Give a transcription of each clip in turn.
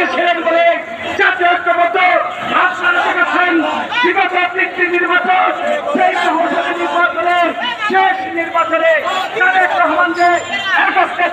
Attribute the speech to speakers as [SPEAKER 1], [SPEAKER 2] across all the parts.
[SPEAKER 1] মাঝে ছিলেন বলে জাতীয় ঐক্যবদ্ধ আশ্বাস করেছেন বিগত তিনটি নির্বাচন সেই সংসদের নির্বাচনে শেষ নির্বাচনে তারেক রহমানকে এক স্টেজ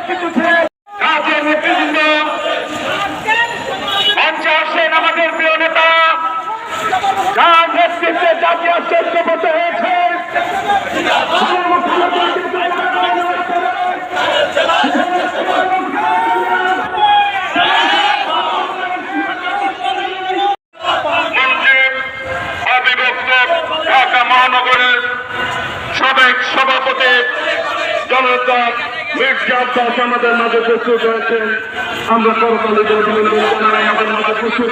[SPEAKER 2] পরিচালক মির্জা আব্বাস আমাদের মাঝে প্রস্তুত হয়েছেন। আমরা করতালিকে অভিনন্দন আমাদের মাঝে প্রস্তুত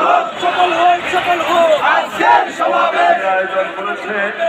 [SPEAKER 2] আবেদন